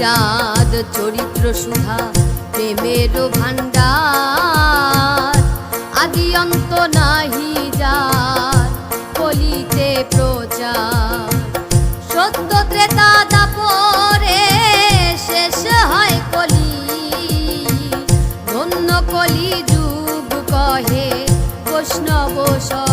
চাঁদ, চরিত্র সুধা, প্রেমের ভাণ্ডার। আদি অন্ত নাহি যার, কলিতে প্রচার। সত্য ত্রেতা দাপরে শেষ হয় কলি। ধন্য কলি যুগ কহে বৈষ্ণব সব।